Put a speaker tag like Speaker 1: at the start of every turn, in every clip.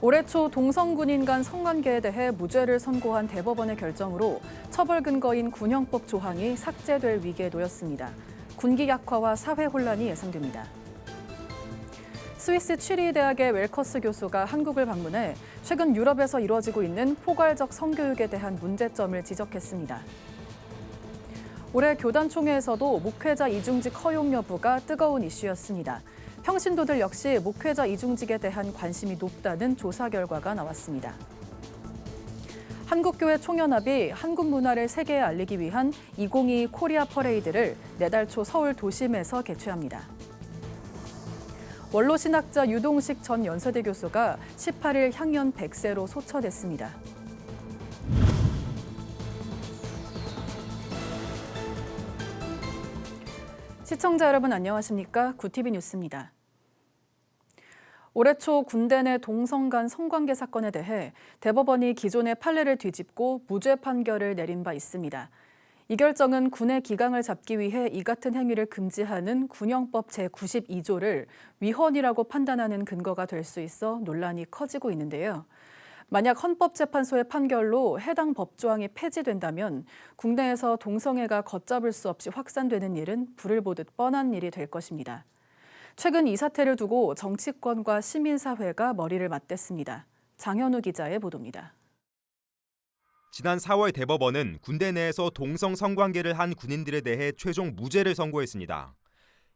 Speaker 1: 올해 초 동성군인 간 성관계에 대해 무죄를 선고한 대법원의 결정으로 처벌 근거인 군형법 조항이 삭제될 위기에 놓였습니다. 군기 약화와 사회 혼란이 예상됩니다. 스위스 취리 대학의 웰커스 교수가 한국을 방문해 최근 유럽에서 이루어지고 있는 포괄적 성교육에 대한 문제점을 지적했습니다. 올해 교단 총회에서도 목회자 이중직 허용 여부가 뜨거운 이슈였습니다. 평신도들 역시 목회자 이중직에 대한 관심이 높다는 조사 결과가 나왔습니다. 한국교회 총연합이 한국 문화를 세계에 알리기 위한 2022 코리아 퍼레이드를 내달 초 서울 도심에서 개최합니다. 원로 신학자 유동식 전 연세대 교수가 18일 향년 100세로 소처됐습니다. 시청자 여러분 안녕하십니까? 구티비 뉴스입니다. 올해 초 군대 내 동성 간 성관계 사건에 대해 대법원이 기존의 판례를 뒤집고 무죄 판결을 내린 바 있습니다. 이 결정은 군의 기강을 잡기 위해 이 같은 행위를 금지하는 군형법 제92조를 위헌이라고 판단하는 근거가 될 수 있어 논란이 커지고 있는데요. 만약 헌법재판소의 판결로 해당 법조항이 폐지된다면 국내에서 동성애가 걷잡을 수 없이 확산되는 일은 불을 보듯 뻔한 일이 될 것입니다. 최근 이 사태를 두고 정치권과 시민사회가 머리를 맞댔습니다. 장현우 기자의 보도입니다.
Speaker 2: 지난 4월 대법원은 군대 내에서 동성 성관계를 한 군인들에 대해 최종 무죄를 선고했습니다.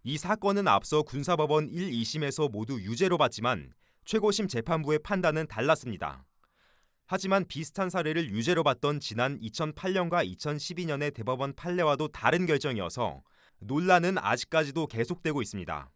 Speaker 2: 이 사건은 앞서 군사법원 1, 2심에서 모두 유죄로 봤지만 최고심 재판부의 판단은 달랐습니다. 하지만 비슷한 사례를 유죄로 봤던 지난 2008년과 2012년의 대법원 판례와도 다른 결정이어서 논란은 아직까지도 계속되고 있습니다.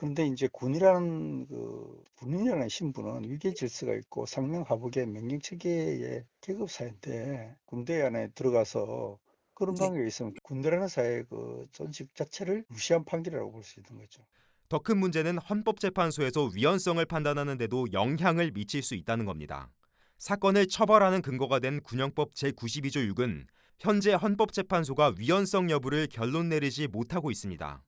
Speaker 3: 그런데 이제 군이라는 그 군인이라는 신분은 위계 질서가 있고 상명 하복의 명령 체계의 계급 사회인데 군대 안에 들어가서 그런
Speaker 4: 네.
Speaker 3: 방법이 있으면 군대라는 사회의 그 존식 자체를 무시한 판결이라고 볼 수 있는 거죠.
Speaker 2: 더 큰 문제는 헌법재판소에서 위헌성을 판단하는 데도 영향을 미칠 수 있다는 겁니다. 사건을 처벌하는 근거가 된 군형법 제92조 6은 현재 헌법재판소가 위헌성 여부를 결론 내리지 못하고 있습니다.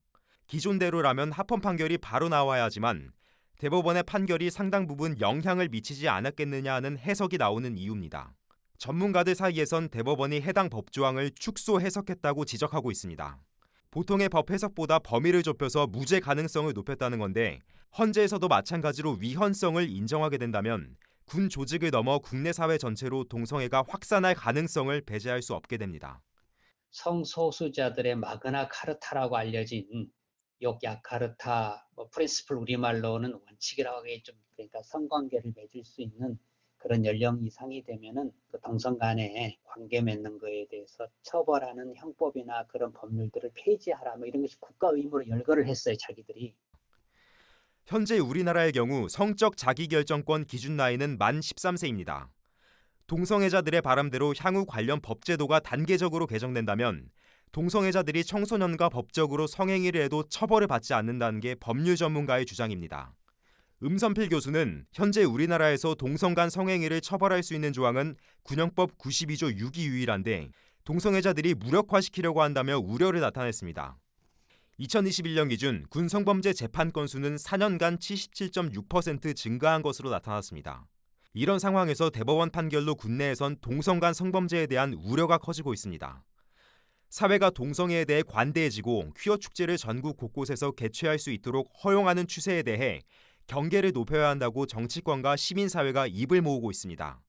Speaker 2: 기존대로라면 합헌 판결이 바로 나와야 하지만 대법원의 판결이 상당 부분 영향을 미치지 않았겠느냐 하는 해석이 나오는 이유입니다. 전문가들 사이에선 대법원이 해당 법조항을 축소 해석했다고 지적하고 있습니다. 보통의 법 해석보다 범위를 좁혀서 무죄 가능성을 높였다는 건데 헌재에서도 마찬가지로 위헌성을 인정하게 된다면 군 조직을 넘어 국내 사회 전체로 동성애가 확산할 가능성을 배제할 수 없게 됩니다.
Speaker 4: 성소수자들의 마그나 카르타라고 알려진 욕야카르타 뭐 프린스플 우리말로는 원칙이라고 하기 좀 그러니까 성관계를 맺을 수 있는 그런 연령 이상이 되면은 그 동성 간에 관계 맺는 거에 대해서 처벌하는 형법이나 그런 법률들을 폐지하라 뭐 이런 것이 국가 의무로 열거를 했어요 자기들이
Speaker 2: 현재 우리나라의 경우 성적 자기결정권 기준 나이는 만 13세입니다. 동성애자들의 바람대로 향후 관련 법 제도가 단계적으로 개정된다면 동성애자들이 청소년과 법적으로 성행위를 해도 처벌을 받지 않는다는 게 법률 전문가의 주장입니다. 음선필 교수는 현재 우리나라에서 동성 간 성행위를 처벌할 수 있는 조항은 군형법 92조 6이 유일한데 동성애자들이 무력화시키려고 한다며 우려를 나타냈습니다. 2021년 기준 군 성범죄 재판 건수는 4년간 77.6% 증가한 것으로 나타났습니다. 이런 상황에서 대법원 판결로 국내에선 동성 간 성범죄에 대한 우려가 커지고 있습니다. 사회가 동성애에 대해 관대해지고 퀴어 축제를 전국 곳곳에서 개최할 수 있도록 허용하는 추세에 대해 경계를 높여야 한다고 정치권과 시민사회가 입을 모으고 있습니다.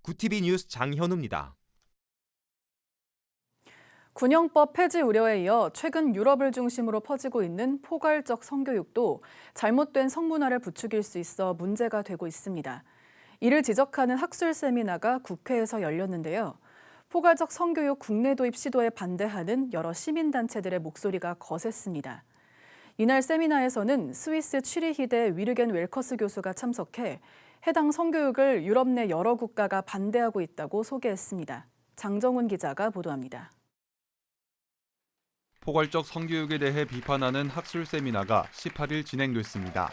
Speaker 2: 구티비 뉴스 장현우입니다.
Speaker 1: 군형법 폐지 우려에 이어 최근 유럽을 중심으로 퍼지고 있는 포괄적 성교육도 잘못된 성문화를 부추길 수 있어 문제가 되고 있습니다. 이를 지적하는 학술 세미나가 국회에서 열렸는데요. 포괄적 성교육 국내 도입 시도에 반대하는 여러 시민단체들의 목소리가 거셌습니다. 이날 세미나에서는 스위스 취리히대 위르겐 웰커스 교수가 참석해 해당 성교육을 유럽 내 여러 국가가 반대하고 있다고 소개했습니다. 장정훈 기자가 보도합니다.
Speaker 5: 포괄적 성교육에 대해 비판하는 학술 세미나가 18일 진행됐습니다.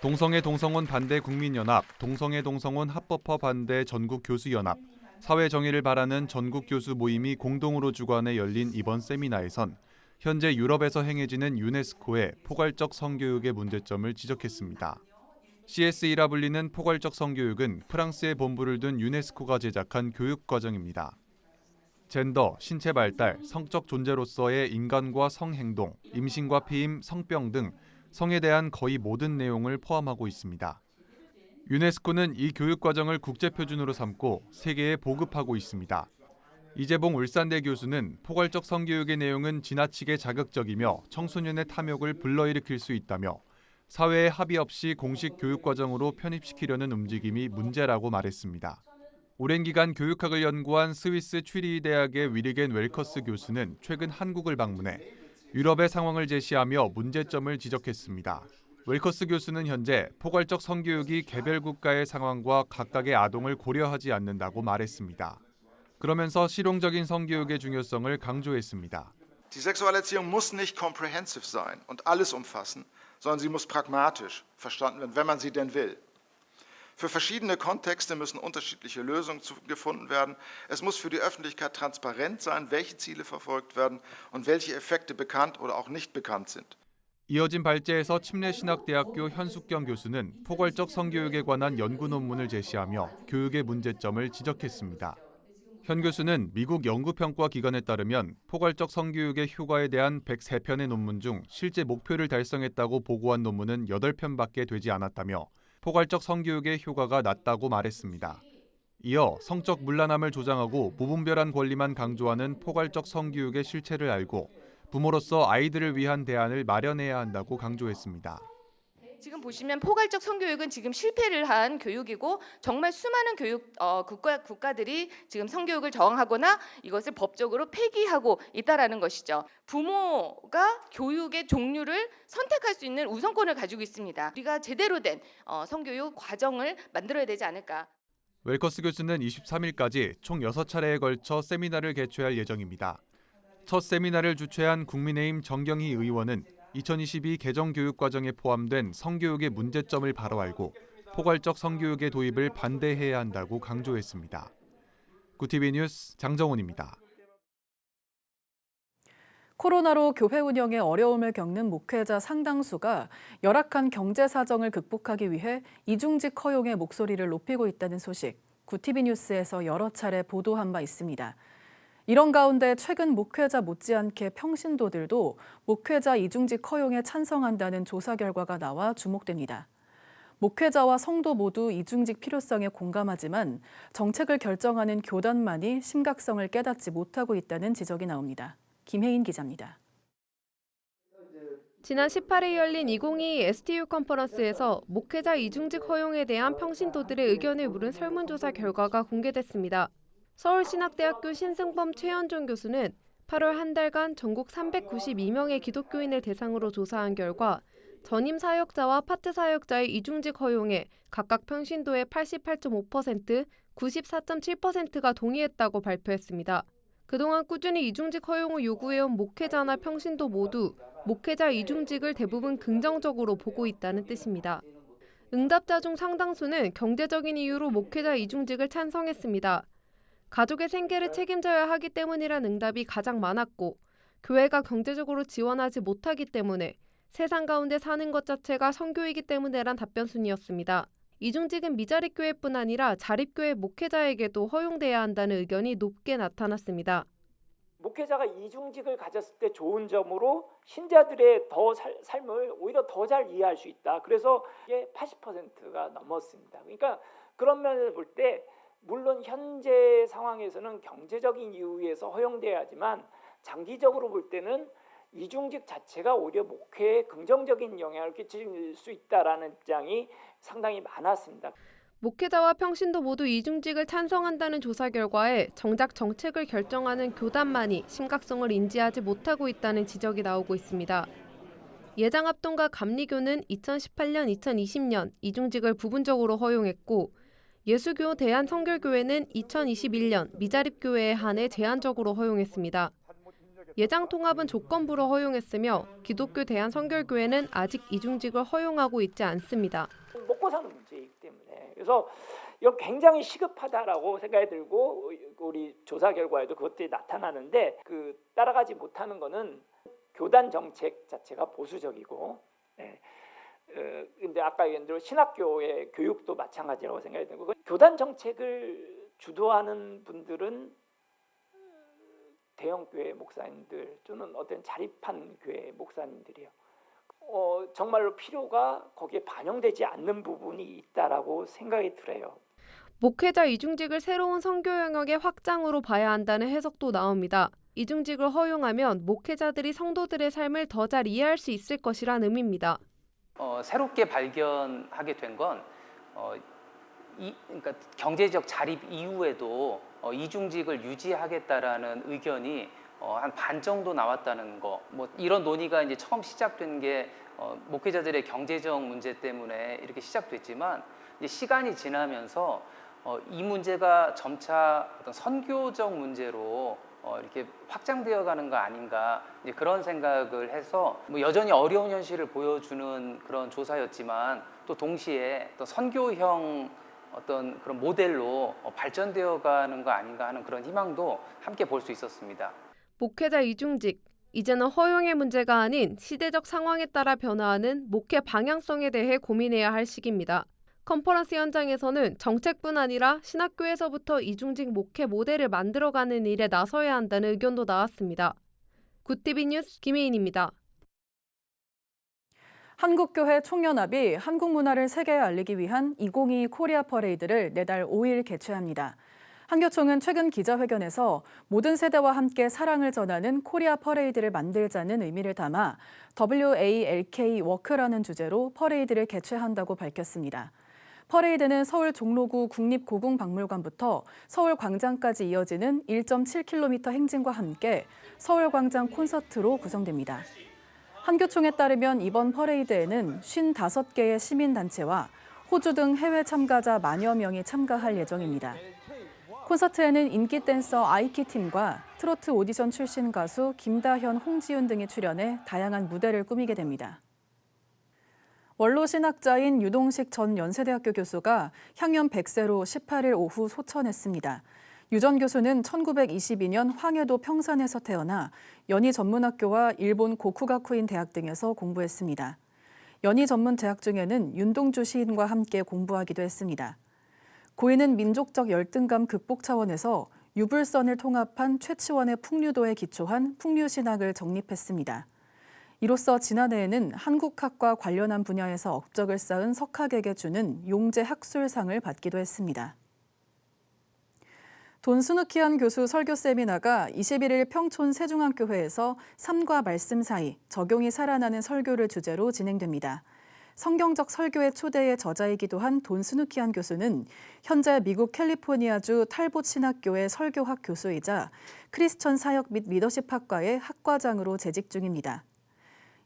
Speaker 5: 동성애 동성혼 반대 국민연합, 동성애 동성혼 합법화 반대 전국 교수연합, 사회 정의를 바라는 전국 교수 모임이 공동으로 주관해 열린 이번 세미나에선 현재 유럽에서 행해지는 유네스코의 포괄적 성교육의 문제점을 지적했습니다. CSE라 불리는 포괄적 성교육은 프랑스에 본부를 둔 유네스코가 제작한 교육 과정입니다. 젠더, 신체 발달, 성적 존재로서의 인간과 성행동, 임신과 피임, 성병 등 성에 대한 거의 모든 내용을 포함하고 있습니다. 유네스코는 이 교육 과정을 국제 표준으로 삼고 세계에 보급하고 있습니다. 이재봉 울산대 교수는 포괄적 성교육의 내용은 지나치게 자극적이며 청소년의 탐욕을 불러일으킬 수 있다며 사회의 합의 없이 공식 교육 과정으로 편입시키려는 움직임이 문제라고 말했습니다. 오랜 기간 교육학을 연구한 스위스 취리 대학의 위리겐 웰커스 교수는 최근 한국을 방문해 유럽의 상황을 제시하며 문제점을 지적했습니다. 웰커스 교수는 현재 포괄적 성교육이 개별 국가의 상황과 각각의 아동을 고려하지 않는다고 말했습니다. 그러면서 실용적인 성교육의 중요성을 강조했습니다.
Speaker 6: Die Sexualerziehung muss nicht comprehensive sein und alles umfassen, sondern sie muss pragmatisch verstanden werden, wenn man sie denn will. Für verschiedene Kontexte müssen unterschiedliche Lösungen gefunden werden. Es muss für die Öffentlichkeit transparent sein, welche Ziele verfolgt werden und welche Effekte bekannt oder auch nicht bekannt sind.
Speaker 5: 이어진 발제에서 침례신학대학교 현숙경 교수는 포괄적 성교육에 관한 연구 논문을 제시하며 교육의 문제점을 지적했습니다. 현 교수는 미국 연구평가 기관에 따르면 포괄적 성교육의 효과에 대한 103편의 논문 중 실제 목표를 달성했다고 보고한 논문은 8편밖에 되지 않았다며 포괄적 성교육의 효과가 낮다고 말했습니다. 이어 성적 문란함을 조장하고 무분별한 권리만 강조하는 포괄적 성교육의 실체를 알고 부모로서 아이들을 위한 대안을 마련해야 한다고 강조했습니다.
Speaker 7: 지금 보시면 포괄적 성교육은 지금 실패를 한 교육이고 정말 수많은 교육 어, 국가 국가들이 지금 성교육을 저항하거나 이것을 법적으로 폐기하고 있다라는 것이죠. 부모가 교육의 종류를 선택할 수 있는 우선권을 가지고 있습니다. 우리가 제대로 된 어, 성교육 과정을 만들어야 되지 않을까.
Speaker 5: 웰커스 교수는 23일까지 총 6차례에 걸쳐 세미나를 개최할 예정입니다. 첫 세미나를 주최한 국민의힘 정경희 의원은 2022 개정 교육 과정에 포함된 성교육의 문제점을 바로 알고 포괄적 성교육의 도입을 반대해야 한다고 강조했습니다. 구티비 뉴스 장정훈입니다.
Speaker 1: 코로나로 교회 운영에 어려움을 겪는 목회자 상당수가 열악한 경제 사정을 극복하기 위해 이중직 허용의 목소리를 높이고 있다는 소식 구티비 뉴스에서 여러 차례 보도한 바 있습니다. 이런 가운데 최근 목회자 못지않게 평신도들도 목회자 이중직 허용에 찬성한다는 조사 결과가 나와 주목됩니다. 목회자와 성도 모두 이중직 필요성에 공감하지만 정책을 결정하는 교단만이 심각성을 깨닫지 못하고 있다는 지적이 나옵니다. 김혜인 기자입니다.
Speaker 8: 지난 18일 열린 2022 STU 컨퍼런스에서 목회자 이중직 허용에 대한 평신도들의 의견을 물은 설문조사 결과가 공개됐습니다. 서울신학대학교 신승범 최현종 교수는 8월 한 달간 전국 392명의 기독교인을 대상으로 조사한 결과 전임 사역자와 파트 사역자의 이중직 허용에 각각 평신도의 88.5%, 94.7%가 동의했다고 발표했습니다. 그동안 꾸준히 이중직 허용을 요구해온 목회자나 평신도 모두 목회자 이중직을 대부분 긍정적으로 보고 있다는 뜻입니다. 응답자 중 상당수는 경제적인 이유로 목회자 이중직을 찬성했습니다. 가족의 생계를 책임져야 하기 때문이란 응답이 가장 많았고 교회가 경제적으로 지원하지 못하기 때문에 세상 가운데 사는 것 자체가 성교이기 때문에란 답변 순이었습니다. 이중직은 미자립교회뿐 아니라 자립교회 목회자에게도 허용돼야 한다는 의견이 높게 나타났습니다.
Speaker 9: 목회자가 이중직을 가졌을 때 좋은 점으로 신자들의 더 살, 삶을 오히려 더 잘 이해할 수 있다. 그래서 이게 80%가 넘었습니다. 그러니까 그런 면에서 볼 때 물론 현재 상황에서는 경제적인 이유에서 허용돼야 하지만 장기적으로 볼 때는 이중직 자체가 오히려 목회에 긍정적인 영향을 끼칠 수 있다라는 입장이 상당히 많았습니다.
Speaker 8: 목회자와 평신도 모두 이중직을 찬성한다는 조사 결과에 정작 정책을 결정하는 교단만이 심각성을 인지하지 못하고 있다는 지적이 나오고 있습니다. 예장합동과 감리교는 2018년, 2020년 이중직을 부분적으로 허용했고 예수교 대한성결교회는 2021년 미자립교회에 한해 제한적으로 허용했습니다. 예장 통합은 조건부로 허용했으며 기독교 대한성결교회는 아직 이중직을 허용하고 있지 않습니다.
Speaker 9: 먹고 사는 문제이기 때문에 그래서 이거 굉장히 시급하다라고 생각이 들고 우리 조사 결과에도 그것들이 나타나는데 그 따라가지 못하는 거는 교단 정책 자체가 보수적이고 예, 어, 근데 아까 얘기한 대로 신학교의 교육도 마찬가지라고 생각이 되고 그 교단 정책을 주도하는 분들은 대형 교회 목사님들 또는 어떤 자립한 교회 목사님들이요. 어, 정말로 필요가 거기에 반영되지 않는 부분이 있다라고 생각이 들어요.
Speaker 8: 목회자 이중직을 새로운 선교 영역의 확장으로 봐야 한다는 해석도 나옵니다. 이중직을 허용하면 목회자들이 성도들의 삶을 더 잘 이해할 수 있을 것이란 의미입니다.
Speaker 10: 어, 새롭게 발견하게 된건 어, 이, 그러니까 경제적 자립 이후에도 어, 이중직을 유지하겠다라는 의견이 어, 한 반 정도 나왔다는 거. 뭐 이런 논의가 이제 처음 시작된 게 어, 목회자들의 경제적 문제 때문에 이렇게 시작됐지만 이제 시간이 지나면서 어, 이 문제가 점차 어떤 선교적 문제로 어, 이렇게 확장되어 가는 거 아닌가 이제 그런 생각을 해서 뭐 여전히 어려운 현실을 보여주는 그런 조사였지만 또 동시에 또 선교형 어떤 그런 모델로 어, 발전되어 가는 거 아닌가 하는 그런 희망도 함께 볼 수 있었습니다.
Speaker 8: 목회자 이중직 이제는 허용의 문제가 아닌 시대적 상황에 따라 변화하는 목회 방향성에 대해 고민해야 할 시기입니다. 컨퍼런스 현장에서는 정책뿐 아니라 신학교에서부터 이중직 목회 모델을 만들어가는 일에 나서야 한다는 의견도 나왔습니다. 굿티비 뉴스 김혜인입니다.
Speaker 1: 한국교회 총연합이 한국 문화를 세계에 알리기 위한 2022 코리아 퍼레이드를 내달 5일 개최합니다. 한교총은 최근 기자회견에서 모든 세대와 함께 사랑을 전하는 코리아 퍼레이드를 만들자는 의미를 담아 WALK 워크라는 주제로 퍼레이드를 개최한다고 밝혔습니다. 퍼레이드는 서울 종로구 국립고궁박물관부터 서울 광장까지 이어지는 1.7km 행진과 함께 서울 광장 콘서트로 구성됩니다. 한교총에 따르면 이번 퍼레이드에는 55개의 시민단체와 호주 등 해외 참가자 만여 명이 참가할 예정입니다. 콘서트에는 인기 댄서 아이키 팀과 트로트 오디션 출신 가수 김다현, 홍지윤 등이 출연해 다양한 무대를 꾸미게 됩니다. 원로 신학자인 유동식 전 연세대학교 교수가 향연 100세로 18일 오후 소천했습니다. 유 전 교수는 1922년 황해도 평산에서 태어나 연희 전문학교와 일본 고쿠가쿠인 대학 등에서 공부했습니다. 연희 전문 재학 중에는 윤동주 시인과 함께 공부하기도 했습니다. 고인은 민족적 열등감 극복 차원에서 유불선을 통합한 최치원의 풍류도에 기초한 풍류신학을 정립했습니다. 이로써 지난해에는 한국학과 관련한 분야에서 업적을 쌓은 석학에게 주는 용재 학술상을 받기도 했습니다. 돈스누키안 교수 설교 세미나가 21일 평촌 세중앙교회에서 삶과 말씀 사이 적용이 살아나는 설교를 주제로 진행됩니다. 성경적 설교의 초대의 저자이기도 한 돈스누키안 교수는 현재 미국 캘리포니아주 탈봇 신학교의 설교학 교수이자 크리스천 사역 및 리더십 학과의 학과장으로 재직 중입니다.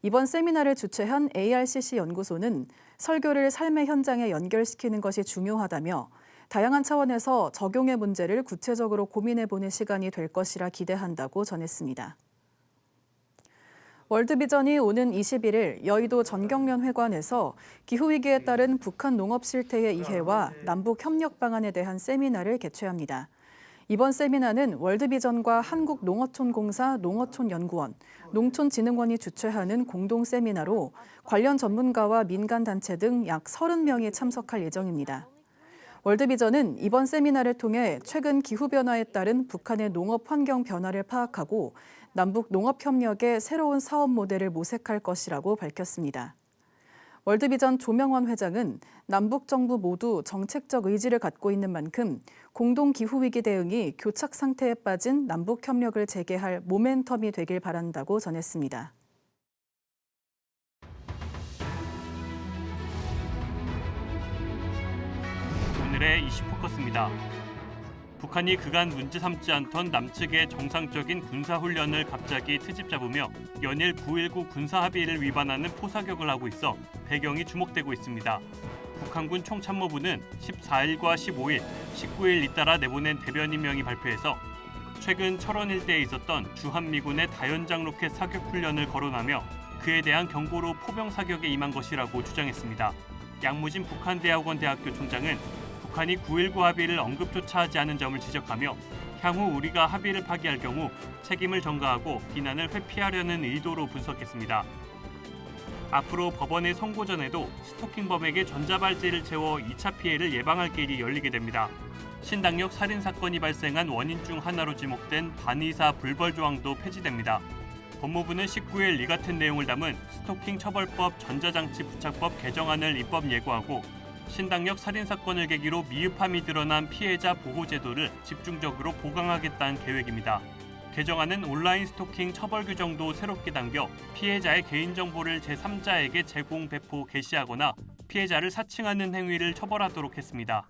Speaker 1: 이번 세미나를 주최한 ARCC 연구소는 설교를 삶의 현장에 연결시키는 것이 중요하다며 다양한 차원에서 적용의 문제를 구체적으로 고민해보는 시간이 될 것이라 기대한다고 전했습니다. 월드비전이 오는 21일 여의도 전경련 회관에서 기후위기에 따른 북한 농업 실태의 이해와 남북 협력 방안에 대한 세미나를 개최합니다. 이번 세미나는 월드비전과 한국농어촌공사 농어촌연구원, 농촌진흥원이 주최하는 공동 세미나로 관련 전문가와 민간단체 등 약 30명이 참석할 예정입니다. 월드비전은 이번 세미나를 통해 최근 기후변화에 따른 북한의 농업 환경 변화를 파악하고 남북 농업 협력의 새로운 사업 모델을 모색할 것이라고 밝혔습니다. 월드비전 조명원 회장은 남북 정부 모두 정책적 의지를 갖고 있는 만큼 공동 기후 위기 대응이 교착 상태에 빠진 남북 협력을 재개할 모멘텀이 되길 바란다고 전했습니다.
Speaker 11: 오늘의 이슈 포커스입니다. 북한이 그간 문제 삼지 않던 남측의 정상적인 군사훈련을 갑자기 트집 잡으며 연일 9.19 군사합의를 위반하는 포사격을 하고 있어 배경이 주목되고 있습니다. 북한군 총참모부는 14일과 15일, 19일 잇따라 내보낸 대변인명이 발표해서 최근 철원 일대에 있었던 주한미군의 다연장 로켓 사격 훈련을 거론하며 그에 대한 경고로 포병 사격에 임한 것이라고 주장했습니다. 양무진 북한대학원 대학교 총장은 북한이 9.19 합의를 언급조차 하지 않은 점을 지적하며 향후 우리가 합의를 파기할 경우 책임을 전가하고 비난을 회피하려는 의도로 분석했습니다. 앞으로 법원의 선고 전에도 스토킹범에게 전자발찌를 채워 2차 피해를 예방할 길이 열리게 됩니다. 신당역 살인 사건이 발생한 원인 중 하나로 지목된 반의사 불벌 조항도 폐지됩니다. 법무부는 19일 이 같은 내용을 담은 스토킹 처벌법 전자장치 부착법 개정안을 입법 예고하고 신당역 살인 사건을 계기로 미흡함이 드러난 피해자 보호 제도를 집중적으로 보강하겠다는 계획입니다. 개정안은 온라인 스토킹 처벌 규정도 새롭게 담겨 피해자의 개인정보를 제3자에게 제공, 배포, 게시하거나 피해자를 사칭하는 행위를 처벌하도록 했습니다.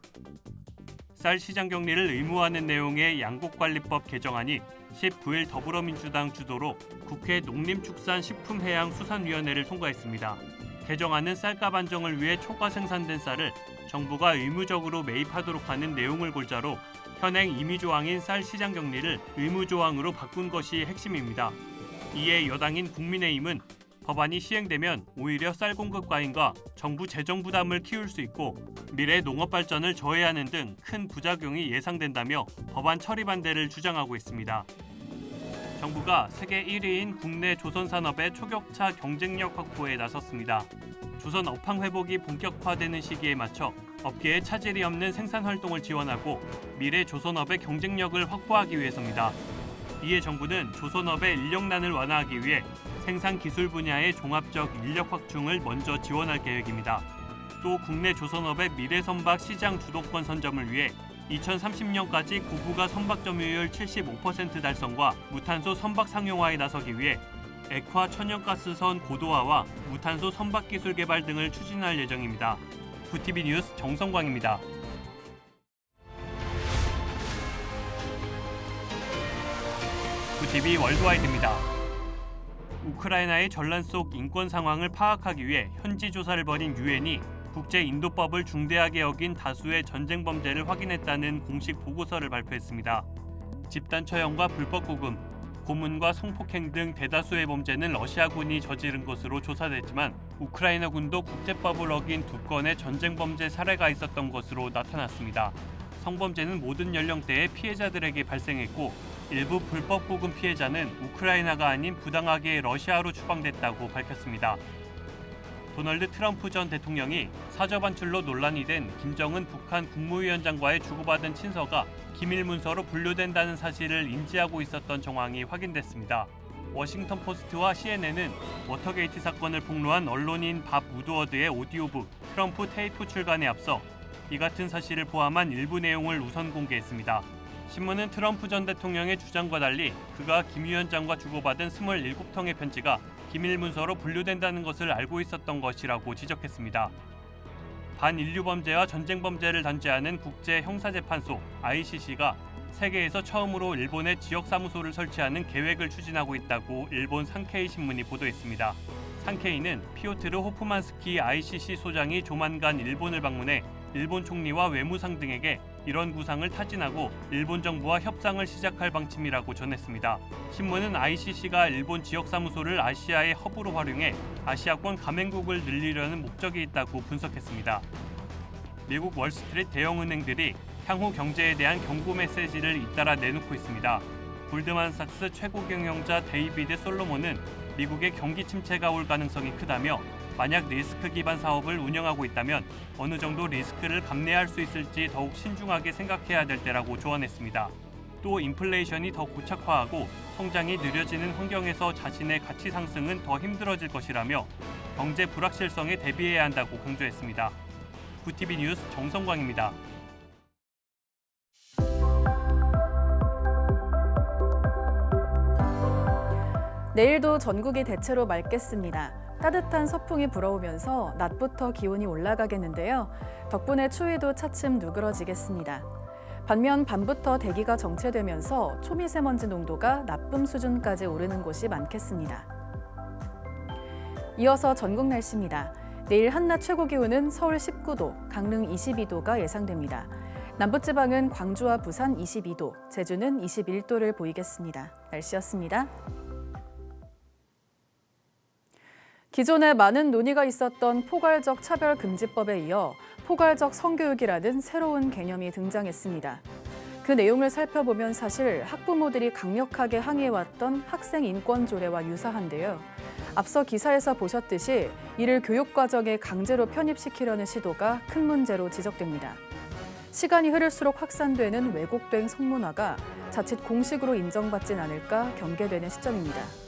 Speaker 11: 쌀 시장 격리를 의무화하는 내용의 양곡관리법 개정안이 19일 더불어민주당 주도로 국회 농림축산식품해양수산위원회를 통과했습니다. 개정안은 쌀값 안정을 위해 초과 생산된 쌀을 정부가 의무적으로 매입하도록 하는 내용을 골자로 현행 임의 조항인 쌀 시장 격리를 의무 조항으로 바꾼 것이 핵심입니다. 이에 여당인 국민의힘은 법안이 시행되면 오히려 쌀 공급 과잉과 정부 재정 부담을 키울 수 있고 미래 농업 발전을 저해하는 등 큰 부작용이 예상된다며 법안 처리 반대를 주장하고 있습니다. 정부가 세계 1위인 국내 조선 산업의 초격차 경쟁력 확보에 나섰습니다. 조선 업황 회복이 본격화되는 시기에 맞춰 업계에 차질이 없는 생산 활동을 지원하고 미래 조선업의 경쟁력을 확보하기 위해서입니다. 이에 정부는 조선업의 인력난을 완화하기 위해 생산 기술 분야의 종합적 인력 확충을 먼저 지원할 계획입니다. 또 국내 조선업의 미래 선박 시장 주도권 선점을 위해 2030년까지 고부가 선박 점유율 75% 달성과 무탄소 선박 상용화에 나서기 위해 액화 천연가스선 고도화와 무탄소 선박 기술 개발 등을 추진할 예정입니다. 구티비 뉴스 정성광입니다. 구티비 월드와이드입니다. 우크라이나의 전란 속 인권 상황을 파악하기 위해 현지 조사를 벌인 유엔이 국제 인도법을 중대하게 여긴 다수의 전쟁 범죄를 확인했다는 공식 보고서를 발표했습니다. 집단 처형과 불법 구금, 고문과 성폭행 등 대다수의 범죄는 러시아군이 저지른 것으로 조사됐지만 우크라이나 군도 국제법을 어긴 두 건의 전쟁 범죄 사례가 있었던 것으로 나타났습니다. 성범죄는 모든 연령대의 피해자들에게 발생했고 일부 불법 구금 피해자는 우크라이나가 아닌 부당하게 러시아로 추방됐다고 밝혔습니다. 도널드 트럼프 전 대통령이 사저 반출로 논란이 된 김정은 북한 국무위원장과의 주고받은 친서가 기밀 문서로 분류된다는 사실을 인지하고 있었던 정황이 확인됐습니다. 워싱턴 포스트와 CNN은 워터게이트 사건을 폭로한 언론인 밥 우드워드의 오디오북 트럼프 테이프 출간에 앞서 이 같은 사실을 포함한 일부 내용을 우선 공개했습니다. 신문은 트럼프 전 대통령의 주장과 달리 그가 김 위원장과 주고받은 27통의 편지가 기밀 문서로 분류된다는 것을 알고 있었던 것이라고 지적했습니다. 반인류 범죄와 전쟁 범죄를 단죄하는 국제 형사재판소 ICC가 세계에서 처음으로 일본의 지역 사무소를 설치하는 계획을 추진하고 있다고 일본 산케이 신문이 보도했습니다. 산케이는 피오트르 호프만스키 ICC 소장이 조만간 일본을 방문해 일본 총리와 외무상 등에게 이런 구상을 타진하고 일본 정부와 협상을 시작할 방침이라고 전했습니다. 신문은 ICC가 일본 지역 사무소를 아시아의 허브로 활용해 아시아권 가맹국을 늘리려는 목적이 있다고 분석했습니다. 미국 월스트리트 대형 은행들이 향후 경제에 대한 경고 메시지를 잇따라 내놓고 있습니다. 골드만삭스 최고 경영자 데이비드 솔로몬은 미국의 경기 침체가 올 가능성이 크다며 만약 리스크 기반 사업을 운영하고 있다면 어느 정도 리스크를 감내할 수 있을지 더욱 신중하게 생각해야 될 때라고 조언했습니다. 또 인플레이션이 더 고착화하고 성장이 느려지는 환경에서 자신의 가치 상승은 더 힘들어질 것이라며 경제 불확실성에 대비해야 한다고 강조했습니다. 구티비 뉴스 정성광입니다.
Speaker 1: 내일도 전국이 대체로 맑겠습니다. 따뜻한 서풍이 불어오면서 낮부터 기온이 올라가겠는데요. 덕분에 추위도 차츰 누그러지겠습니다. 반면 밤부터 대기가 정체되면서 초미세먼지 농도가 나쁨 수준까지 오르는 곳이 많겠습니다. 이어서 전국 날씨입니다. 내일 한낮 최고 기온은 서울 19도, 강릉 22도가 예상됩니다. 남부지방은 광주와 부산 22도, 제주는 21도를 보이겠습니다. 날씨였습니다. 기존에 많은 논의가 있었던 포괄적 차별금지법에 이어 포괄적 성교육이라는 새로운 개념이 등장했습니다. 그 내용을 살펴보면 사실 학부모들이 강력하게 항의해왔던 학생 인권 조례와 유사한데요. 앞서 기사에서 보셨듯이 이를 교육과정에 강제로 편입시키려는 시도가 큰 문제로 지적됩니다. 시간이 흐를수록 확산되는 왜곡된 성문화가 자칫 공식으로 인정받진 않을까 경계되는 시점입니다.